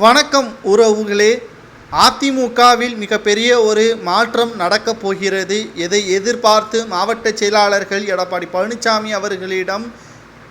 வணக்கம் உறவுகளே. அதிமுகவில் மிகப்பெரிய ஒரு மாற்றம் நடக்கப் போகிறது. எதை எதிர்பார்த்து மாவட்ட செயலாளர்கள் எடப்பாடி பழனிசாமி அவர்களிடம்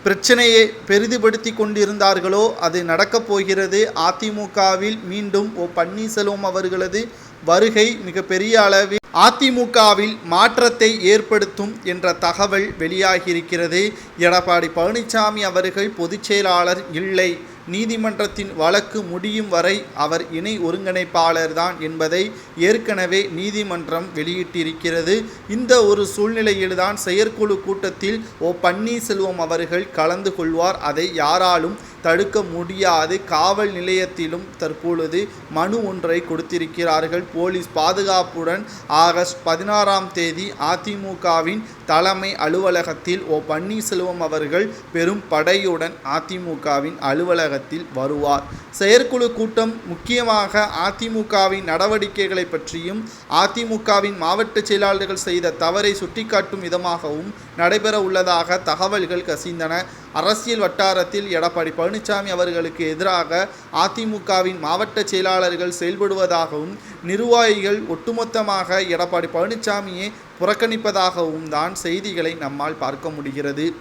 பிரச்சனையை பெரிதுபடுத்தி கொண்டிருந்தார்களோ அது நடக்கப் போகிறது. அதிமுகவில் மீண்டும் ஓ பன்னீர்செல்வம் அவர்களது வருகை மிகப்பெரிய அளவில் அதிமுகவில் மாற்றத்தை ஏற்படுத்தும் என்ற தகவல் வெளியாகியிருக்கிறது. எடப்பாடி பழனிசாமி அவர்கள் பொதுச் செயலாளர் இல்லை. நீதிமன்றத்தின் வழக்கு முடியும் வரை அவர் இணை ஒருங்கிணைப்பாளர்தான் என்பதை ஏற்கனவே நீதிமன்றம் வெளியிட்டிருக்கிறது. இந்த ஒரு சூழ்நிலையில்தான் செயற்குழு கூட்டத்தில் ஓ பன்னீர்செல்வம் அவர்கள் கலந்து கொள்வார். அதை யாராலும் தடுக்க முடியாது. காவல் நிலையத்திலும் தற்பொழுது மனு ஒன்றை கொடுத்திருக்கிறார்கள். போலீஸ் பாதுகாப்புடன் ஆகஸ்ட் பதினாறாம் தேதி அதிமுகவின் தலைமை அலுவலகத்தில் ஓ பன்னீர்செல்வம் அவர்கள் பெரும் படையுடன் அதிமுகவின் அலுவலகத்தில் வருவார். செயற்குழு கூட்டம் முக்கியமாக அதிமுகவின் நடவடிக்கைகளை பற்றியும் அதிமுகவின் மாவட்ட செயலாளர்கள் செய்த தவறை சுட்டிக்காட்டும் விதமாகவும் நடைபெற உள்ளதாக தகவல்கள் கசிந்தன. அரசியல் வட்டாரத்தில் எடப்பாடி பழனிசாமி அவர்களுக்கு எதிராக அதிமுகவின் மாவட்ட செயலாளர்கள் செயல்படுவதாகவும் நிர்வாகிகள் ஒட்டுமொத்தமாக எடப்பாடி பழனிசாமியை புறக்கணிப்பதாகவும் தான் செய்திகளை நம்மால் பார்க்க முடிகிறது.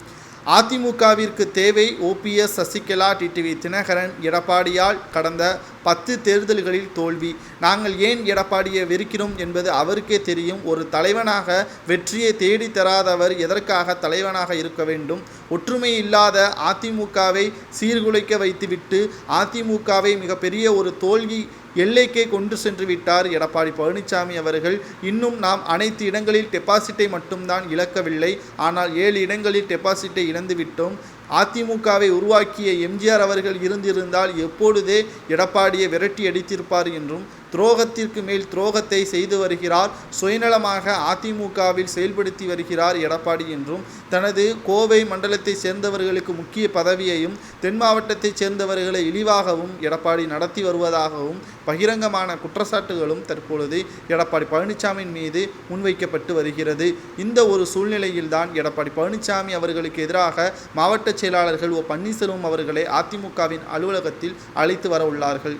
அதிமுகவிற்கு தேவை ஓபிஎஸ் சசிகலா டிடிவி தினகரன் எடப்பாடியால் கடந்த பத்து தேர்தல்களில் தோல்வி. நாங்கள் ஏன் எடப்பாடியை வெறுக்கிறோம் என்பது அவருக்கே தெரியும். ஒரு தலைவனாக வெற்றியை தேடி தராதவர் எதற்காக தலைவனாக இருக்க வேண்டும்? ஒற்றுமை இல்லாத அதிமுகவை சீர்குலைக்க வைத்துவிட்டு அதிமுகவை மிகப்பெரிய ஒரு தோல்வி எல்லைக்கே கொண்டு சென்று விட்டார் எடப்பாடி பழனிசாமி அவர்கள். இன்னும் நாம் அனைத்து இடங்களில் டெபாசிட்டை மட்டும்தான் இழக்கவில்லை. ஆனால் ஏழு இடங்களில் டெபாசிட்டை இழந்துவிட்டோம் அதிமுகவை உருவாக்கிய எம்ஜிஆர் அவர்கள் இருந்திருந்தால் எப்பொழுதே எடப்பாடியை விரட்டி அடித்திருப்பார் என்றும் துரோகத்திற்கு மேல் துரோகத்தை செய்து வருகிறார். சுயநலமாக அதிமுகவில் செயல்படுத்தி வருகிறார் எடப்பாடி என்றும் தனது கோவை மண்டலத்தை சேர்ந்தவர்களுக்கு முக்கிய பதவியையும் தென் மாவட்டத்தைச் சேர்ந்தவர்களை இழிவாகவும் எடப்பாடி நடத்தி வருவதாகவும் பகிரங்கமான குற்றச்சாட்டுகளும் தற்பொழுது எடப்பாடி பழனிசாமியின் மீது முன்வைக்கப்பட்டு வருகிறது. இந்த ஒரு சூழ்நிலையில்தான் எடப்பாடி பழனிசாமி அவர்களுக்கு எதிராக மாவட்ட செயலாளர்கள் ஓ பன்னீர்செல்வம் அவர்களை அதிமுகவின் அலுவலகத்தில் அழைத்து வர உள்ளார்கள்.